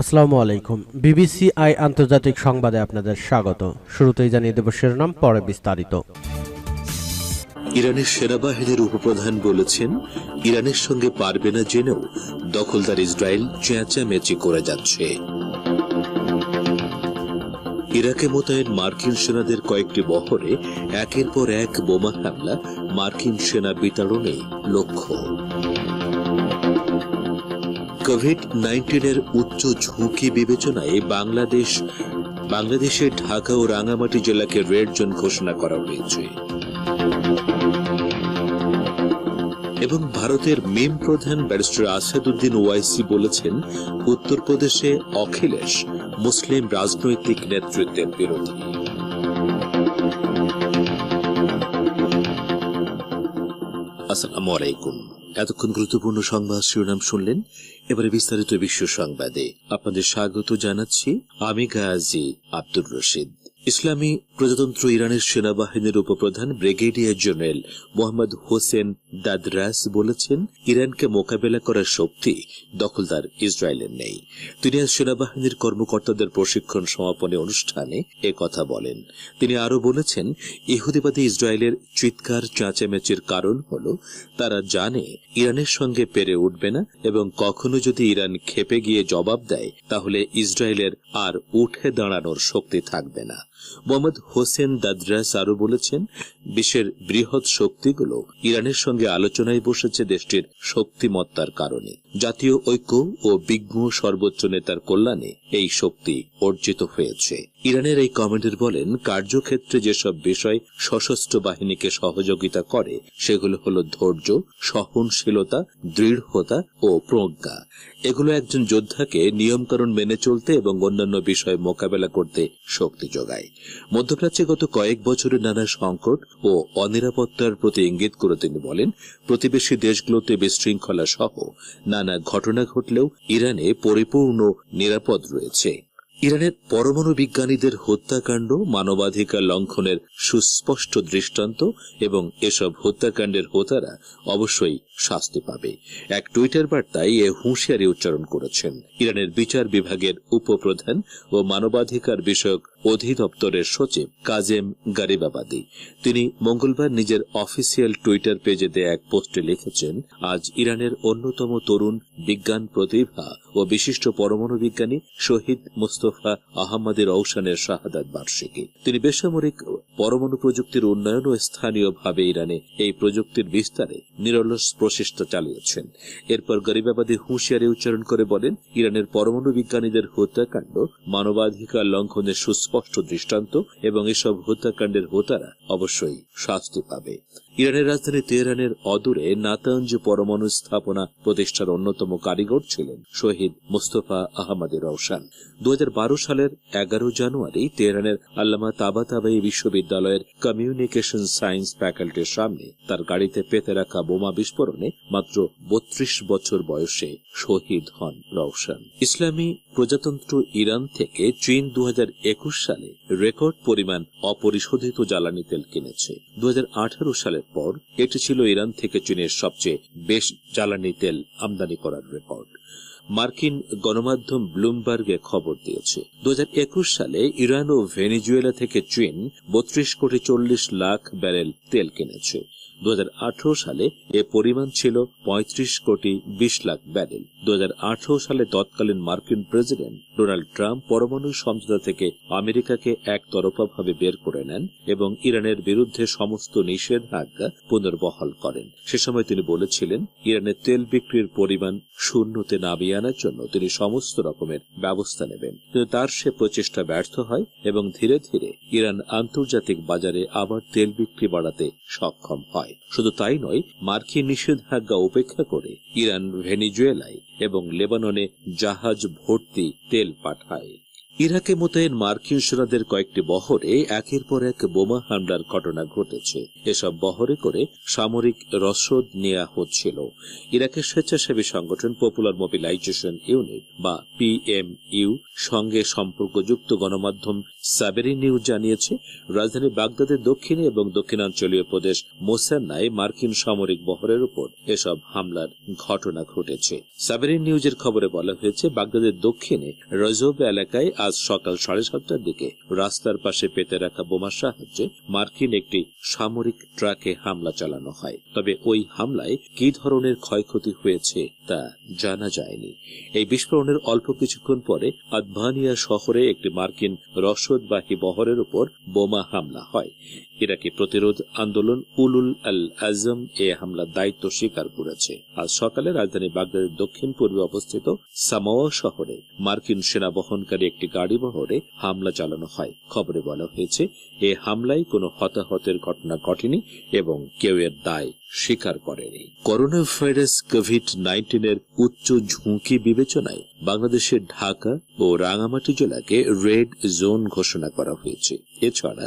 আসসালামু আলাইকুম। BBC I আন্তর্জাতিক সংবাদে আপনাদের স্বাগত। শুরুতেই জানিয়ে দেব শিরোনাম, পরে বিস্তারিত। ইরানের সেনাবাহিনীর উপপ্রধান বলেছেন, ইরানের সঙ্গে পারবে না জেনেও দখলদার ইসরায়েল চেঁচামেচি করে যাচ্ছে। ইরাকে মোতায়েন মার্কিন সেনাদের কয়েকটি বহরে একের পর এক বোমা হামলা মার্কিন সেনা বিতরণে লক্ষ্য। কোভিড নাইন্টিনের উচ্চ ঝুঁকি বিবেচনায় বাংলাদেশ, বাংলাদেশের ঢাকা ও রাঙামাটি জেলাকে রেড জোন ঘোষণা করা হয়েছে। এবং ভারতের মিম প্রধান ব্যারিস্টার আসাদুদ্দিন ওয়াইসি বলেছেন, উত্তরপ্রদেশে অখিলেশ মুসলিম রাজনৈতিক নেতৃত্বের বিরোধী। আসসালামু আলাইকুম। এতক্ষণ গুরুত্বপূর্ণ সংবাদ শিরোনাম শুনলেন। এবারে বিস্তারিত বিশ্ব সংবাদে। আপনাদের স্বাগত জানাচ্ছি আমি গাজী আব্দুর রশিদ। ইসলামী প্রজাতন্ত্র ইরানের সেনাবাহিনীর উপপ্রধান brigadier general Mohammad Hossein Dadras বলেছেন, ইরানকে মোকাবেলা করার শক্তি দখলদার ইসরায়েলের নেই। তিনি আজ সেনাবাহিনীর কর্মকর্তাদের প্রশিক্ষণ সমাপনী অনুষ্ঠানে কথা বলেন। তিনি আরও বলেছেন, ইহুদিবাদী ইসরায়েলের চিৎকার চাঁচামেচির কারণ হল, তারা জানে ইরানের সঙ্গে পেরে উঠবে না এবং কখনো যদি ইরান খেপে গিয়ে জবাব দেয়, তাহলে ইসরায়েলের আর উঠে দাঁড়ানোর শক্তি থাকবে না। মোহাম্মদ হোসেন দাদরাস আরও বলেছেন, বিশ্বের বৃহৎ শক্তিগুলো ইরানের সঙ্গে আলোচনায় বসেছে দেশটির শক্তিমত্তার কারণে। জাতীয় ঐক্য ও বিজ্ঞ সর্বোচ্চ নেতার কল্যাণে এই শক্তি অর্জিত হয়েছে। ইরানের এই কমান্ডার বলেন, কার্যক্ষেত্রে যেসব বিষয় সশস্ত্র বাহিনীকে সহযোগিতা করে, সেগুলো হলো ধৈর্য, সহনশীলতা, দৃঢ়তা ও প্রজ্ঞা। এগুলো একজন যোদ্ধাকে নিয়মকানুন মেনে চলতে এবং অন্যান্য বিষয় মোকাবেলা করতে শক্তি যোগায়। মধ্যপ্রাচ্যে গত কয়েক বছরের নানা সংকট ও অনিরাপত্তার প্রতি ইঙ্গিত করে তিনি বলেন, প্রতিবেশী দেশগুলোতে বিশৃঙ্খলা সহ নানা ঘটনা ঘটলেও ইরানে পরিপূর্ণ নিরাপদ রয়েছে। ইরানের পরমাণু বিজ্ঞানীদের হত্যাকাণ্ড, মানবাধিকার লঙ্ঘনের সুস্পষ্ট দৃষ্টান্ত এবং এসব হত্যাকাণ্ডের হোতারা অবশ্যই শাস্তি পাবে। এক টুইটার বার্তায় এ হুঁশিয়ারি উচ্চারণ করেছেন। ইরানের বিচার বিভাগের উপপ্রধান ও মানবাধিকার বিষয়ক অধিদপ্তরের সচিব কাজেম গারিবাবাদি। তিনি মঙ্গলবার নিজের অফিসিয়াল টুইটার পেজে দেয়া এক পোস্টে লিখেছেন, আজ ইরানের অন্যতম তরুণ বিজ্ঞান প্রতিভা ও বিশিষ্ট পরমাণু বিজ্ঞানী শহীদ মুস্তফা আহমদের ঔসানের শাহাদাত বার্ষিকী। তিনি বেসামরিক পরমাণু প্রযুক্তির উন্নয়ন ও স্থানীয়ভাবে ইরানে এই প্রযুক্তির বিস্তারে নিরলস প্রচেষ্টা চালিয়েছেন। এরপর গরিবাবাদী হুঁশিয়ারি উচ্চারণ করে বলেন, ইরানের পরমাণু বিজ্ঞানীদের হত্যাকাণ্ড মানবাধিকার লঙ্ঘনের সুস্পষ্ট দৃষ্টান্ত এবং এসব হত্যাকাণ্ডের হোতারা অবশ্যই শাস্তি পাবে। ইরানের রাজধানী তেহরানের অদূরে নাতাঞ্জ পরমাণু স্থাপনা প্রতিষ্ঠার অন্যতম কারিগর ছিলেন শহীদ মুস্তফা আহমদের রওশান। দু সালের এগারো জানুয়ারি তেহরানের আল্লামা তাবাতাবাই বিশ্ববিদ্যালয়ের কমিউনিকেশন সায়েন্স ফ্যাকাল্টির সামনে তার গাড়িতে পেতে রাখা বোমা বিস্ফোরণে মাত্র বত্রিশ বছর বয়সে শহীদ হন রওশান। ইসলামী প্রজাতন্ত্র ইরান থেকে চীন দু হাজার একুশ সালে রেকর্ড পরিমাণ অপরিশোধিত জ্বালানি তেল কিনেছে। দু সালের পর এটি ছিল ইরান থেকে চীনের সবচেয়ে বেশ জ্বালানি তেল আমদানি করার রেকর্ড। মার্কিন গণমাধ্যম ব্লুমবার্গে খবর দিয়েছে দু হাজার একুশ সালে ইরান ও ভেনিজুয়েলা থেকে চীন বত্রিশ কোটি চল্লিশ লাখ ব্যারেল তেল কিনেছে। দু হাজার আঠারো সালে এ পরিমাণ ছিল পঁয়ত্রিশ কোটি বিশ লাখ ব্যারেল। দু হাজার আঠেরো সালে তৎকালীন মার্কিন প্রেসিডেন্ট ডোনাল্ড ট্রাম্প পরমাণু সমঝোতা থেকে আমেরিকাকে একতরফাভাবে বের করে নেন এবং ইরানের বিরুদ্ধে সমস্ত নিষেধাজ্ঞা পুনর্বহাল করেন। সে সময় তিনি বলেছিলেন ইরানের তেল বিক্রির পরিমাণ শূন্যতে নামিয়ে আনার জন্য তিনি সমস্ত রকমের ব্যবস্থা নেবেন। কিন্তু তার সে প্রচেষ্টা ব্যর্থ হয় এবং ধীরে ধীরে ইরান আন্তর্জাতিক বাজারে আবার তেল বিক্রি বাড়াতে সক্ষম হয়। শুধু তাই নয়, মার্কিন নিষেধাজ্ঞা উপেক্ষা করে ইরান ভেনিজুয়েলায় এবং লেবাননে জাহাজ ভর্তি তেল পাঠায়। ইরাকে মোতায়েন মার্কিন সেনাদের কয়েকটি বহরে একের পর এক বোমা হামলার ঘটনা ঘটেছে। এসব বহরে করে সামরিক রসদ নেওয়া হচ্ছিল। ইরাকের স্বেচ্ছাসেবী সংগঠন পপুলার মোবিলাইজেশন ইউনিট বা পিএমইউ সঙ্গে সম্পর্কযুক্ত গণমাধ্যম সাবেরি নিউজ জানিয়েছে, রাজধানী বাগদাদের দক্ষিণে এবং দক্ষিণাঞ্চলীয় প্রদেশ মোসান্নায় মার্কিন সামরিক বহরের উপর এসব হামলার ঘটনা ঘটেছে। সাবেরিন নিউজের খবরে বলা হয়েছে, বাগদাদের দক্ষিণে রজব এলাকায় আজ সকাল সাড়ে সাতটার দিকে রাস্তার পাশে পেতে রাখা বোমার সাহায্যে মার্কিন একটি সামরিক ট্রাকে হামলা চালানো হয়। তবে ওই হামলায় কি ধরনের ক্ষয়ক্ষতি হয়েছে তা জানা যায়নি। এই বিস্ফোরণের অল্প কিছুক্ষণ পরে আদভানিয়া শহরে একটি মার্কিন রসদবাহী বহরের উপর বোমা হামলা হয়। ইরাকি প্রতিরোধ আন্দোলন উলুল আল আজম এ হামলার দায়িত্ব স্বীকার করেছে। আজ সকালে রাজধানী বাগদাদের দক্ষিণ পূর্বে অবস্থিত সামাওয়া শহরে মার্কিন সেনা বহনকারী একটি গাড়ি বহরে হামলা চালানো হয়। খবরে বলা হয়েছে, এ হামলায় কোনো হতাহতের ঘটনা ঘটেনি এবং কেউ এর দায় স্বীকার করেনি। করোনা ভাইরাস কোভিড নাইন্টিনের উচ্চ ঝুঁকি বিবেচনায় বাংলাদেশের ঢাকা ও রাঙামাটি জেলাকে রেড জোন ঘোষণা করা হয়েছে। এছাড়া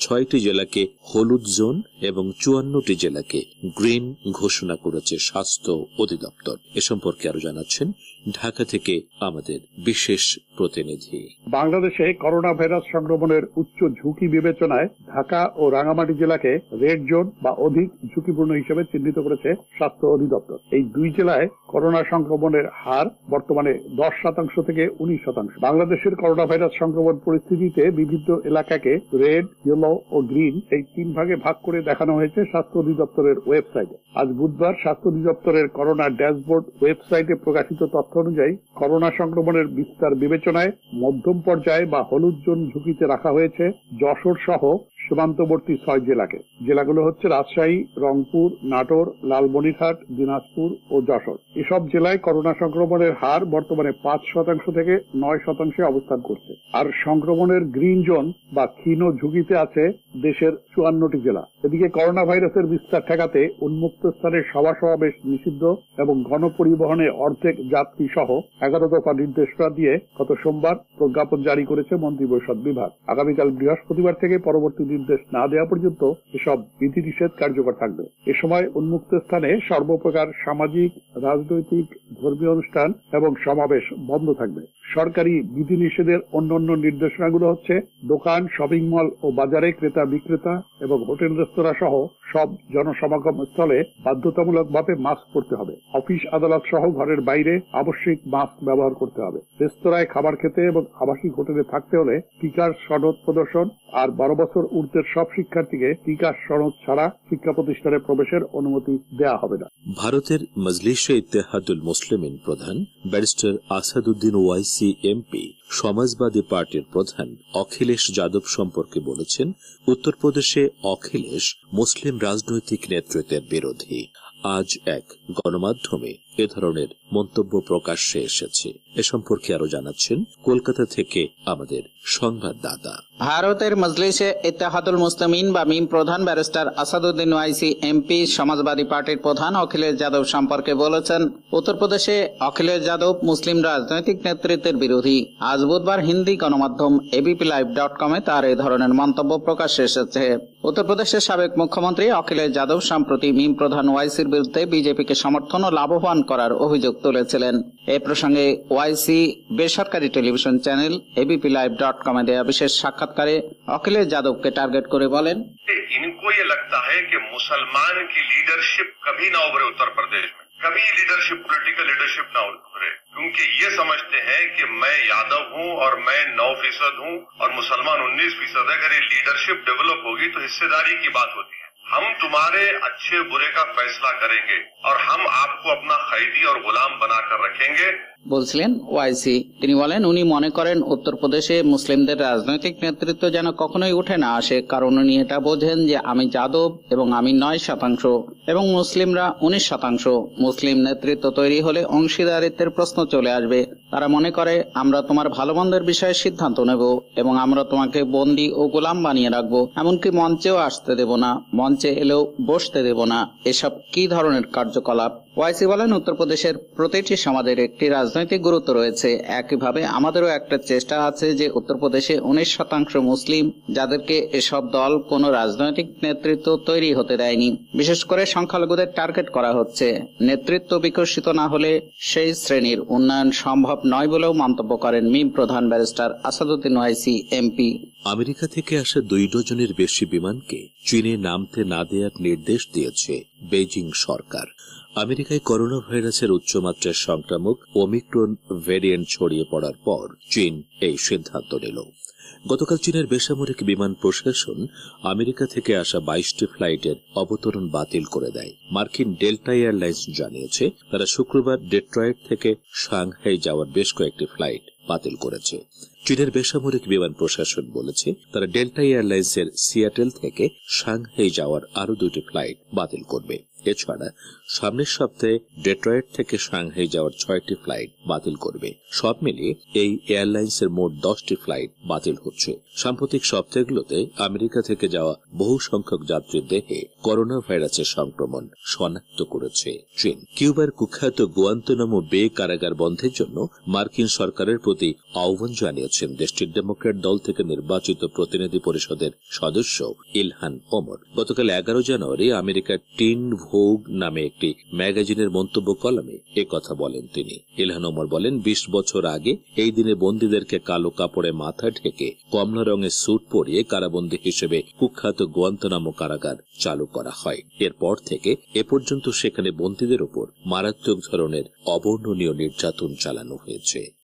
ছয়টি জেলাকে হলুদ জোন এবং চুয়ান্নটি জেলাকে গ্রিন ঘোষণা করেছে স্বাস্থ্য অধিদপ্তর। এ সম্পর্কে আরও জানাচ্ছেন ঢাকা থেকে আমাদের বিশেষ প্রতিনিধি। বাংলাদেশে করোনা ভাইরাস সংক্রমণের উচ্চ ঝুঁকি বিবেচনায় ঢাকা ও রাঙামাটি জেলাকে রেড জোন বা অধিক ঝুঁকিপূর্ণ হিসেবে চিহ্নিত করেছে স্বাস্থ্য অধিদপ্তর। এই দুই জেলায় করোনা সংক্রমণের হার বর্তমানে দশ শতাংশ থেকে উনিশ শতাংশ। বাংলাদেশের করোনা ভাইরাস সংক্রমণ পরিস্থিতিতে বিভিন্ন এলাকাকে রেড, ইয়েলো ও গ্রিন এই তিন ভাগে ভাগ করে দেখানো হয়েছে স্বাস্থ্য অধিদপ্তরের ওয়েবসাইটে। আজ বুধবার স্বাস্থ্য অধিদপ্তরের করোনা ড্যাশবোর্ড ওয়েবসাইটে প্রকাশিত তথ্য অনুযায়ী, করোনা সংক্রমণের বিস্তার বিবেচনায় মধ্যম পর্যায়ে বা হলুদ জোন ঝুঁকিতে রাখা হয়েছে। যশোর সহ সীমান্তবর্তী ছয় জেলাকে। জেলাগুলো হচ্ছে রাজশাহী, রংপুর, নাটোর, লালমনিরহাট, দিনাজপুর ও যশোর। এসব জেলায় করোনা সংক্রমণের হার বর্তমানে পাঁচ শতাংশ থেকে নয় শতাংশে অবস্থান করছে। আর সংক্রমণের গ্রিন জোন বা ক্ষীণ ঝুঁকিতে আছে দেশের চুয়ান্নটি জেলা। এদিকে করোনা ভাইরাসের বিস্তার ঠেকাতে উন্মুক্ত স্থানে সভা সমাবেশ নিষিদ্ধ এবং গণপরিবহনে অর্ধেক যাত্রী সহ এগারো দফা নির্দেশনা দিয়ে গত সোমবার প্রজ্ঞাপন জারি করেছে মন্ত্রিপরিষদ বিভাগ। আগামীকাল বৃহস্পতিবার থেকে পরবর্তী নির্দেশ না দেওয়া পর্যন্ত এসব বিধি নিষেধ কার্যকর থাকবে। এ সময় উন্মুক্ত স্থানে সর্বপ্রকার সামাজিক, রাজনৈতিক, ধর্মীয় অনুষ্ঠান এবং সমাবেশ বন্ধ থাকবে। সরকারি বিধিনিষেধের অন্যান্য নির্দেশনাগুলো হচ্ছে দোকান, শপিং মল ও বাজারে ক্রেতা, বিক্রেতা এবং হোটেল, রেস্তোরাঁ সহ সব জনসমাগম স্থলে বাধ্যতামূলকভাবে মাস্ক পরতে হবে। অফিস আদালত সহ ঘরের বাইরে আবশ্যিক মাস্ক ব্যবহার করতে হবে। রেস্তোরাঁয় খাবার খেতে এবং আবাসিক হোটেলে থাকতে হলে টিকার সনদ প্রদর্শন আর বারো বছর ঊর্ধ্বের সব শিক্ষার্থীকে টিকার সনদ ছাড়া শিক্ষা প্রতিষ্ঠানে প্রবেশের অনুমতি দেওয়া হবে না। ভারতের মজলিশে ইত্তেহাদুল মুসলিমিন প্রধান ব্যারিস্টার আসাদুদ্দিন ওয়াইসি এমপি সমাজবাদী পার্টির প্রধান অখিলেশ যাদব সম্পর্কে বলেছেন, উত্তরপ্রদেশে অখিলেশ মুসলিম রাজনৈতিক নেতৃত্বের বিরোধী। আজ এক গণমাধ্যমে এ ধরনের মন্তব্য প্রকাশ্যে এসেছে। এ সম্পর্কে আরও জানাচ্ছেন কলকাতা থেকে আমাদের সংবাদদাতা। ভারতের মজলিসে ইত্তেহাদুল মুসলিমিন বা মিম প্রধান ব্যারিস্টার আসাদুদ্দিন ওয়াইসি, এমপি, সমাজবাদী পার্টির প্রধান অখিলেশ যাদব সম্পর্কে বলেছেন, উত্তরপ্রদেশে অখিলেশ যাদব মুসলিম রাজনৈতিক নেতৃত্বের বিরোধী। আজ বুধবার হিন্দি গণমাধ্যম এবিপি লাইভ ডট কমে তার এই ধরনের মন্তব্য প্রকাশ্যে এসেছে। উত্তরপ্রদেশের সাবেক মুখ্যমন্ত্রী অখিলেশ যাদব, সম্প্রতি মিম প্রধান ওয়াইসির বিরুদ্ধে বিজেপিকে সমর্থন ও লাভবান করার অভিযোগ তুলেছিলেন এ প্রসঙ্গে ওয়াইসি বেসরকারি television channel ABP live dot কমে দেয়া বিশেষ সাক্ষাৎকারে অখিলেশ যাদবকে টার্গেট করে বলেন कि इनको ये लगता है कि मुसलमान की लीडरशिप कभी ना उभरे उत्तर प्रदेश में कभी लीडरशिप पॉलिटिकल लीडरशिप ना उभरे क्योंकि ये समझते हैं कि मैं यादव हूं और मैं नौ फीसद हूं और मुसलमान उन्नीस फीसद है अगर ये लीडरशिप डेवलप होगी तो हिस्सेदारी की बात होती है हम तुम्हारे अच्छे बुरे का फैसला करेंगे और हम आपको अपना कैदी और गुलाम बनाकर रखेंगे। বলছিলেন ওয়াইসি। তিনি বলেন, উনি মনে করেন, উত্তরপ্রদেশে মুসলিমদের রাজনৈতিক নেতৃত্ব যেন কখনোই উঠে না আসে, কারণ উনি এটা বোঝেন যে আমি যাদব এবং আমি নয় শতাংশ এবং মুসলিমরা উনিশ শতাংশ। মুসলিম নেতৃত্ব তৈরি হলে অংশীদারিত্বের প্রশ্ন চলে আসবে। তারা মনে করে, আমরা তোমার ভালো মন্দের বিষয়ে সিদ্ধান্ত নেব এবং আমরা তোমাকে বন্দি ও গোলাম বানিয়ে রাখব। এমনকি মঞ্চেও আসতে দেব না, মঞ্চে এলেও বসতে দেব না। এসব কি ধরনের কার্যকলাপ? ওয়াইসি বলেন, উত্তরপ্রদেশের প্রতিটি সমাজের একটি রাজনৈতিক গুরুত্ব রয়েছে। একইভাবে আমাদেরও একটা চেষ্টা আছে যে উত্তরপ্রদেশে উনিশ শতাংশ মুসলিম যাদেরকে এসব দল কোনো রাজনৈতিক নেতৃত্ব তৈরি হতে দেয়নি। বিশেষ করে সংখ্যালঘুদের টার্গেট করা হচ্ছে। নেতৃত্ব বিকশিত না হলে সেই শ্রেণির উন্নয়ন সম্ভব নয় বলেও মন্তব্য করেন মিম প্রধান barrister Asaduddin Owaisi, MP. America থেকে আসা দুই ডজনের বেশি বিমানকে চীনে নামতে না দেওয়ার নির্দেশ দিয়েছে বেজিং সরকার। আমেরিকায় করোনা ভাইরাসের উচ্চমাত্রার সংক্রামক ওমিক্রন ভ্যারিয়েন্ট ছড়িয়ে পড়ার পর চীন এই সিদ্ধান্ত নিল। গতকাল চীনের বেসামরিক বিমান প্রশাসন আমেরিকা থেকে আসা বাইশটি ফ্লাইটের অবতরণ বাতিল করে দেয়। মার্কিন ডেল্টা এয়ারলাইন্স জানিয়েছে, তারা শুক্রবার ডেট্রয়েট থেকে সাংহাই যাওয়ার বেশ কয়েকটি ফ্লাইট বাতিল করেছে। চীনের বেসামরিক বিমান প্রশাসন বলেছে, তারা ডেল্টা এয়ারলাইন্সের সিয়াটেল থেকে সাংহাই যাওয়ার আরও দুটি ফ্লাইট বাতিল করবে। এছাড়া সামনের সপ্তাহে ডেট্রয়েট থেকে সাংহাই যাওয়ার ছয়টি ফ্লাইট বাতিল করবে। সব মিলিয়ে এই এয়ারলাইন্সের মোট দশটি ফ্লাইট বাতিল হচ্ছে। সাম্প্রতিক সপ্তাহগুলোতে আমেরিকা থেকে যাওয়া বহু সংখ্যক যাত্রীর দেহে করোনা ভাইরাসের সংক্রমণ শনাক্ত করেছে চীন। কিউবার কুখ্যাত গুয়ান্তনামো বে কারাগার বন্ধের জন্য মার্কিন সরকারের প্রতি আহ্বান জানিয়েছেন দেশটির ডেমোক্র্যাট দল থেকে নির্বাচিত প্রতিনিধি পরিষদের সদস্য ইলহান ওমর। গতকাল এগারো জানুয়ারি আমেরিকার টিন ভোগ নামে একটি ম্যাগাজিনের মন্তব্য কলামে কথা বলেন তিনি। ইলহান ওমর বলেন, বিশ বছর আগে এই দিনে বন্দীদেরকে কালো কাপড়ে মাথা ঢেকে কমলা রঙের স্যুট পরিয়ে কারাবন্দী হিসেবে কুখ্যাত গোয়ান্তনামো কারাগার চালু করা হয়। এরপর থেকে এ পর্যন্ত সেখানে বন্দীদের উপর মারাত্মক ধরনের অবর্ণনীয় নির্যাতন চালানো হয়েছে।